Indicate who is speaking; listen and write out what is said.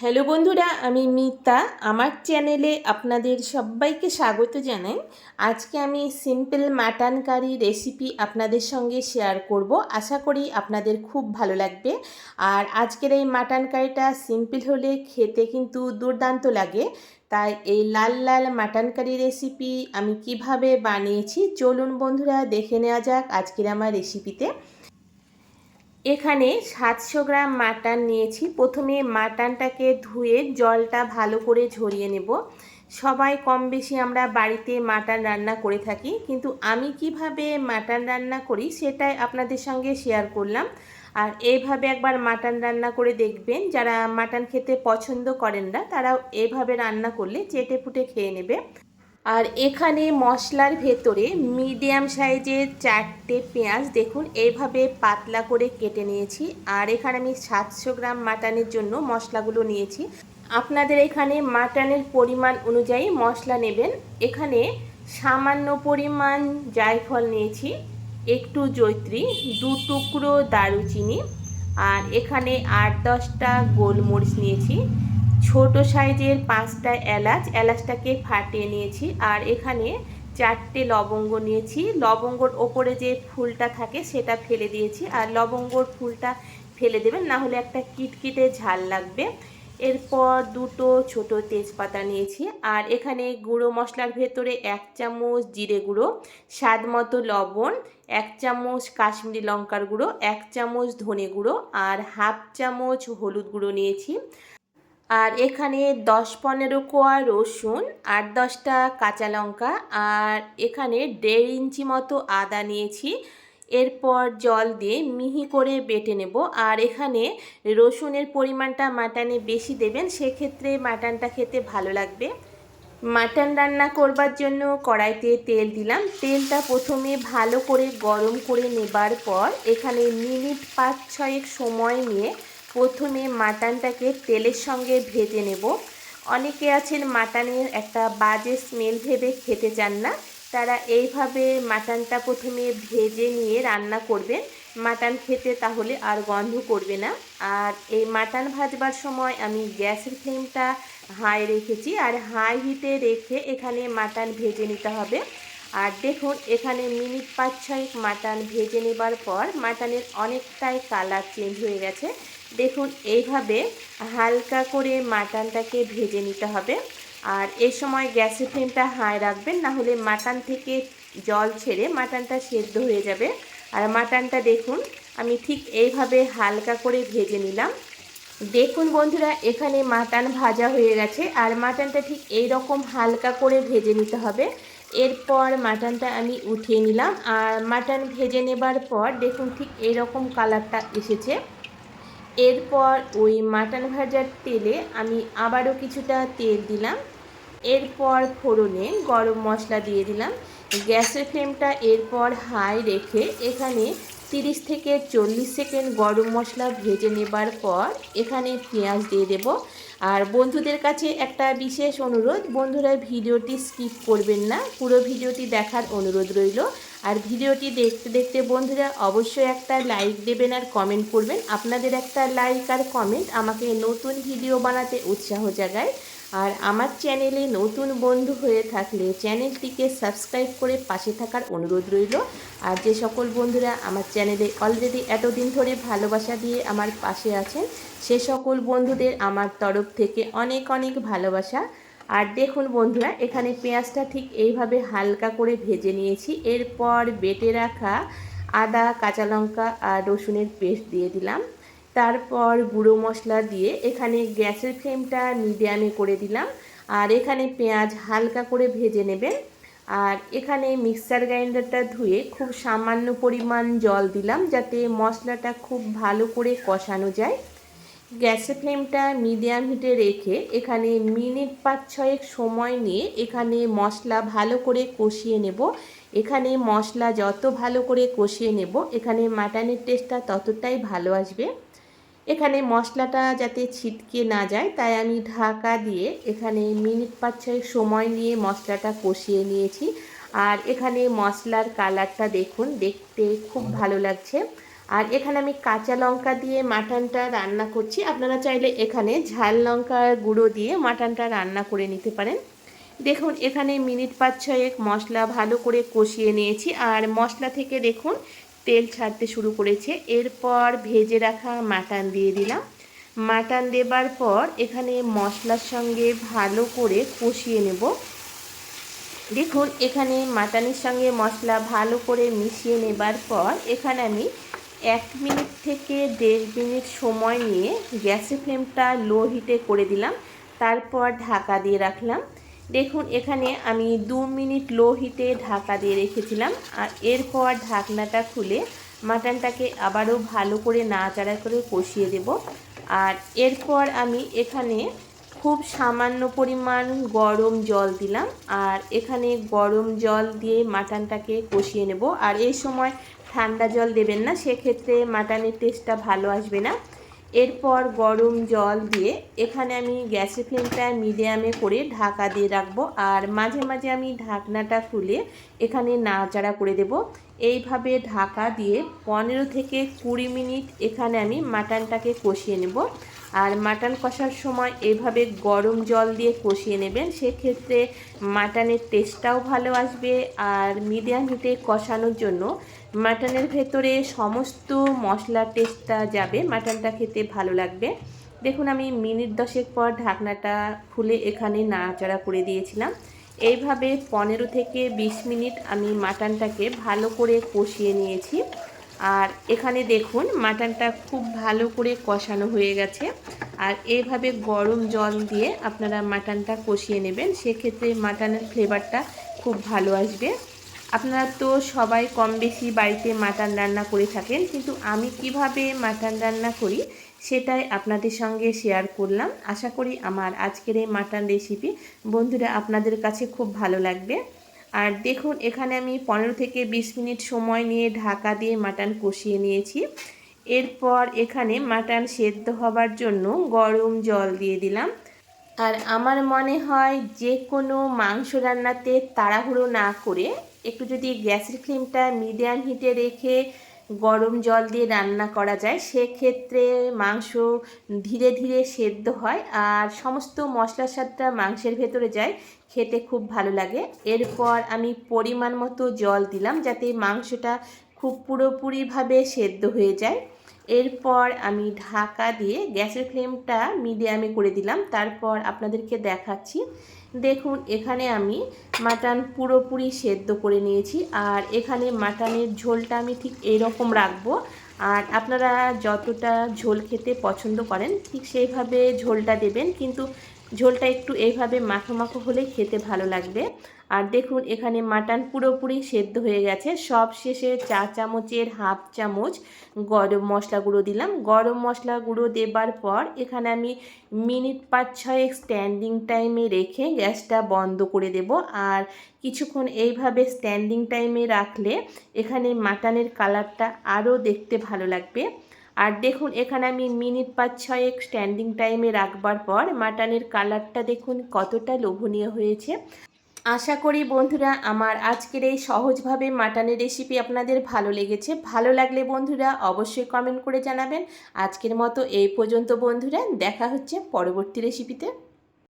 Speaker 1: Hello বন্ধুরা, আমি মিতা। আমার চ্যানেলে আপনাদের সবাইকে স্বাগত জানাই। আজকে আমি সিম্পল মাটন কারি রেসিপি আপনাদের সঙ্গে শেয়ার করব। আশা করি আপনাদের খুব ভালো লাগবে। আর আজকের এই মাটন কারিটা সিম্পল হলে খেতে কিন্তু দুর্দান্ত লাগে। তাই এই লাল লাল মাটন কারি রেসিপি আমি কীভাবে বানিয়েছি, চলুন বন্ধুরা দেখে নেওয়া যাক আজকের আমার রেসিপিতে। এখানে সাতশো গ্রাম মাটন নিয়েছি। প্রথমে মাটনটাকে ধুয়ে জলটা ভালো করে ঝরিয়ে নেব। সবাই কম বেশি আমরা বাড়িতে মাটন রান্না করে থাকি, কিন্তু আমি কীভাবে মাটন রান্না করি সেটাই আপনাদের সঙ্গে শেয়ার করলাম। আর এইভাবে একবার মাটন রান্না করে দেখবেন, যারা মাটন খেতে পছন্দ করেন না, তারাও এইভাবে রান্না করলে চেটে ফুটে খেয়ে নেবে। আর এখানে মশলার ভেতরে মিডিয়াম সাইজের চারটে পেঁয়াজ দেখুন, এইভাবে পাতলা করে কেটে নিয়েছি। আর এখানে আমি সাতশো গ্রাম মাটনের জন্য মশলাগুলো নিয়েছি। আপনাদের এখানে মাটনের পরিমাণ অনুযায়ী মশলা নেবেন। এখানে সামান্য পরিমাণ জায়ফল নিয়েছি, একটু জৈত্রী দু টুকরো দারুচিনি, আর এখানে আট দশটা গোলমরিচ নিয়েছি। ছোট সাইজের পাঁচটা এলাচ, এলাচটাকে ফাটিয়ে নিয়েছি আর এখানে চারটে লবঙ্গ নিয়েছি। লবঙ্গর ওপরে যে ফুলটা থাকে সেটা ফেলে দিয়েছি আর লবঙ্গর ফুলটা ফেলে দেবেন, না হলে একটা কিটকিটে ঝাল লাগবে। এরপর দুটো ছোট তেজপাতা নিয়েছি আর এখানে গুঁড়ো মশলার ভেতরে এক চামচ জিরে গুঁড়ো, স্বাদ মতো লবণ, এক চামচ কাশ্মীরি লঙ্কার গুঁড়ো, এক চামচ ধনে গুঁড়ো আর হাফ চামচ হলুদ গুঁড়ো নিয়েছি। আর এখানে দশ পনেরো কোয়া রসুন, আট দশটা কাঁচা লঙ্কা, আর এখানে দেড় ইঞ্চি মতো আদা নিয়েছি। এরপর জল দিয়ে মিহি করে বেটে নেব। আর এখানে রসুনের পরিমাণটা মাটনে বেশি দেবেন, সেক্ষেত্রে মাটনটা খেতে ভালো লাগবে। মাটন রান্না করবার জন্য কড়াইতে তেল দিলাম। তেলটা প্রথমে ভালো করে গরম করে নেবার পর এখানে মিনিট পাঁচ ছয়েক সময় নিয়ে প্রথমে মাটনটাকে তেলের সঙ্গে ভেজে নেব। অনেকে আছেন মাটনের একটা বাজে স্মেল ভেবে খেতে চান না। তারা এইভাবে মাটনটা প্রথমে ভেজে নিয়ে রান্না করবেন। মাটন খেতে তাহলে আর গন্ধ করবে না। আর এই মাটন ভাজবার সময় আমি গ্যাসের ফ্লেমটা হাই রেখেছি। আর হাই হিটে রেখে এখানে মাটন ভেজে নিতে হবে। আর দেখুন, এখানে মিনিট পাঁচ ছয়েক মাটন ভেজে নেবার পর মাটনের অনেকটাই কালার চেঞ্জ হয়ে গেছে। দেখুন, এইভাবে হালকা করে মাটনটাকে ভেজে নিতে হবে। আর এই সময় গ্যাসের ফ্লেমটা হাই রাখবেন, না হলে মাটন থেকে জল ছেড়ে মাটনটা সেদ্ধ হয়ে যাবে। আর মাটনটা দেখুন, আমি ঠিক এইভাবে হালকা করে ভেজে নিলাম। দেখুন বন্ধুরা, এখানে মাটন ভাজা হয়ে গেছে। আর মাটনটা ঠিক এই রকম হালকা করে ভেজে নিতে হবে। এরপর মাটনটা আমি উঠিয়ে নিলাম। আর মাটন ভেজে নেবার পর দেখুন, ঠিক এইরকম কালারটা এসেছে। এরপর ওই মাটন ভাজার তেলে আমি আবারও কিছুটা তেল দিলাম। এরপর ফোড়নে গরম মশলা দিয়ে দিলাম। গ্যাসের ফ্লেমটা এরপর হাই রেখে এখানে তিরিশ থেকে চল্লিশ সেকেন্ড গরম মশলা ভেজে নেবার পর এখানে পেঁয়াজ দিয়ে দেব। আর বন্ধুদের কাছে একটা বিশেষ অনুরোধ, বন্ধুরা ভিডিওটি স্কিপ করবেন না, পুরো ভিডিওটি দেখার অনুরোধ রইল। আর ভিডিওটি দেখতে দেখতে বন্ধুরা অবশ্যই একটা লাইক দেবেন আর কমেন্ট করবেন। আপনাদের একটা লাইক আর কমেন্ট আমাকে নতুন ভিডিও বানাতে উৎসাহ জাগায়। আর আমার চ্যানেলে নতুন বন্ধু হয়ে থাকলে চ্যানেলটিকে সাবস্ক্রাইব করে পাশে থাকার অনুরোধ রইল। আর যে সকল বন্ধুরা আমার চ্যানেলে অলরেডি এতদিন ধরে ভালোবাসা দিয়ে আমার পাশে আছেন, সে সকল বন্ধুদের আমার তরফ থেকে অনেক অনেক ভালোবাসা। আর দেখুন বন্ধুরা, এখানে পেঁয়াজটা ঠিক এইভাবে হালকা করে ভেজে নিয়েছি। এরপর বেটে রাখা আদা, কাঁচা লঙ্কা আর রসুনের পেস্ট দিয়ে দিলাম। তারপর গুঁড়ো মশলা দিয়ে এখানে গ্যাসের ফ্লেমটা মিডিয়ামে করে দিলাম। আর এখানে পেঁয়াজ হালকা করে ভেজে নেবেন। আর এখানে মিক্সার গ্রাইন্ডারটা ধুয়ে খুব সামান্য পরিমাণ জল দিলাম যাতে মশলাটা খুব ভালো করে কষানো যায়। গ্যাসের ফ্লেমটা মিডিয়াম হিটে রেখে এখানে মিনিট পাঁচ ছয়েক সময় নিয়ে এখানে মশলা ভালো করে কষিয়ে নেব। এখানে মশলা যত ভালো করে কষিয়ে নেব, এখানে মাটনের টেস্টটা ততটাই ভালো আসবে। এখানে মশলাটা যাতে ছিটকে না যায়, তাই আমি ঢাকা দিয়ে এখানে মিনিট পাঁচ ছয় সময় নিয়ে মশলাটা কষিয়ে নিয়েছি। আর এখানে মশলার কালারটা দেখুন, দেখতে খুব ভালো লাগছে। আর এখানে আমি কাঁচা লঙ্কা দিয়ে মাটনটা রান্না করছি। আপনারা চাইলে এখানে ঝাল লঙ্কার গুঁড়ো দিয়ে মাটনটা রান্না করে নিতে পারেন। দেখুন, এখানে মিনিট পাঁচ ছয়েক মশলা ভালো করে কষিয়ে নিয়েছি। আর মশলা থেকে দেখুন তেল ছাড়তে শুরু করেছে। এরপর ভেজে রাখা মাটন দিয়ে দিলাম। মাটন দেবার পর এখানে মশলার সঙ্গে ভালো করে কষিয়ে নেব। দেখুন, এখানে মাটনের সঙ্গে মশলা ভালো করে মিশিয়ে নেবার পর এখানে আমি এক মিনিট থেকে দেড় মিনিট সময় নিয়ে গ্যাসের ফ্লেমটা লো হিটে করে দিলাম। তারপর ঢাকা দিয়ে রাখলাম। দেখুন, এখানে আমি দু মিনিট লো হিটে ঢাকা দিয়ে রেখেছিলাম আর এরপর ঢাকনাটা খুলে মাটনটাকে আবারও ভালো করে নাড়াচাড়া করে কষিয়ে দেব। আর এরপর আমি এখানে খুব সামান্য পরিমাণ গরম জল দিলাম আর এখানে গরম জল দিয়ে মাটনটাকে কষিয়ে নেব। আর এই সময় ঠান্ডা জল দেবেন না, সেক্ষেত্রে মাটনের টেস্টটা ভালো আসবে না। এরপর গরম জল দিয়ে এখানে আমি গ্যাসের ফ্লেমটা মিডিয়ামে করে ঢাকা দিয়ে রাখব। আর মাঝে মাঝে আমি ঢাকনাটা খুলে এখানে নাড়াচাড়া করে দেব। এইভাবে ঢাকা দিয়ে পনেরো থেকে কুড়ি মিনিট এখানে আমি মাটনটাকে কষিয়ে নেব। আর মাটন কষার সময় এইভাবে গরম জল দিয়ে কষিয়ে নেবেন, সেক্ষেত্রে মাটনের টেস্টটাও ভালো আসবে। আর মিডিয়াম হিটে কষানোর জন্য মাটনের ভেতরে সমস্ত মশলার টেস্টটা যাবে। মাটনটা খেতে ভালো লাগবে। দেখুন, আমি মিনিট দশেক পর ঢাকনাটা খুলে এখানে নাড়াচাড়া করে দিয়েছিলাম। এইভাবে পনেরো থেকে বিশ মিনিট আমি মাটনটাকে ভালো করে কষিয়ে নিয়েছি। আর এখানে দেখুন, মাটনটা খুব ভালো করে কষানো হয়ে গেছে। আর এইভাবে গরম জল দিয়ে আপনারা মাটনটা কষিয়ে নেবেন, সেক্ষেত্রে মাটনের ফ্লেভারটা খুব ভালো আসবে। আপনারা তো সবাই কম বেশি বাড়িতে মাটন রান্না করে থাকেন, কিন্তু আমি কীভাবে মাটন রান্না করি সেটাই আপনাদের সঙ্গে শেয়ার করলাম। আশা করি আমার আজকের এই মাটন রেসিপি বন্ধুরা আপনাদের কাছে খুব ভালো লাগবে। আর দেখুন, এখানে আমি পনেরো থেকে বিশ মিনিট সময় নিয়ে ঢাকা দিয়ে মাটন কষিয়ে নিয়েছি। এরপর এখানে মাটন সেদ্ধ হবার জন্য গরম জল দিয়ে দিলাম। আর আমার মনে হয় যে কোনো মাংস রান্নাতে তাড়াহুড়ো না করে একটু যদি গ্যাসের ফ্লেমটা মিডিয়াম হিটে রেখে গরম জল দিয়ে রান্না করা যায়, সেক্ষেত্রে মাংস ধীরে ধীরে সেদ্ধ হয় আর সমস্ত মশলার স্বাদটা মাংসের ভেতরে যায়, খেতে খুব ভালো লাগে। এরপর আমি পরিমাণ মতো জল দিলাম যাতে মাংসটা খুব পুরোপুরিভাবে সেদ্ধ হয়ে যায়। এরপর আমি ঢাকা দিয়ে গ্যাসের ফ্লেমটা মিডিয়ামে করে দিলাম। তারপর আপনাদেরকে দেখাচ্ছি। দেখুন, এখানে আমি মাটন পুরোপুরি সেদ্ধ করে নিয়েছি। আর এখানে মাটনের ঝোলটা আমি ঠিক এইরকম রাখব। আর আপনারা যতটা ঝোল খেতে পছন্দ করেন, ঠিক সেইভাবে ঝোলটা দেবেন। কিন্তু ঝোলটা একটু এইভাবে মাখো মাখো হলে খেতে ভালো লাগবে। আর দেখুন, এখানে মাটন পুরোপুরি সেদ্ধ হয়ে গেছে। সব শেষে চা চামচের হাফ চামচ গরম মশলা গুঁড়ো দিলাম। গরম মশলা গুঁড়ো দেবার পর এখানে আমি মিনিট পাঁচ ছয় স্ট্যান্ডিং টাইমে রেখে গ্যাসটা বন্ধ করে দেব। আর কিছুক্ষণ এইভাবে স্ট্যান্ডিং টাইমে রাখলে এখানে মাটনের কালারটা আরও দেখতে ভালো লাগবে। আর দেখুন, এখানে আমি মিনিট পাঁচ, ছয়েক স্ট্যান্ডিং টাইমে রাখবার পর মাটনের কালারটা দেখুন কতটা লোভনীয় হয়েছে। আশা করি বন্ধুরা আমার আজকের এই সহজভাবে মাটনের রেসিপি আপনাদের ভালো লেগেছে। ভালো লাগলে বন্ধুরা অবশ্যই কমেন্ট করে জানাবেন। আজকের মতো এই পর্যন্ত বন্ধুরা, দেখা হচ্ছে পরবর্তী রেসিপিতে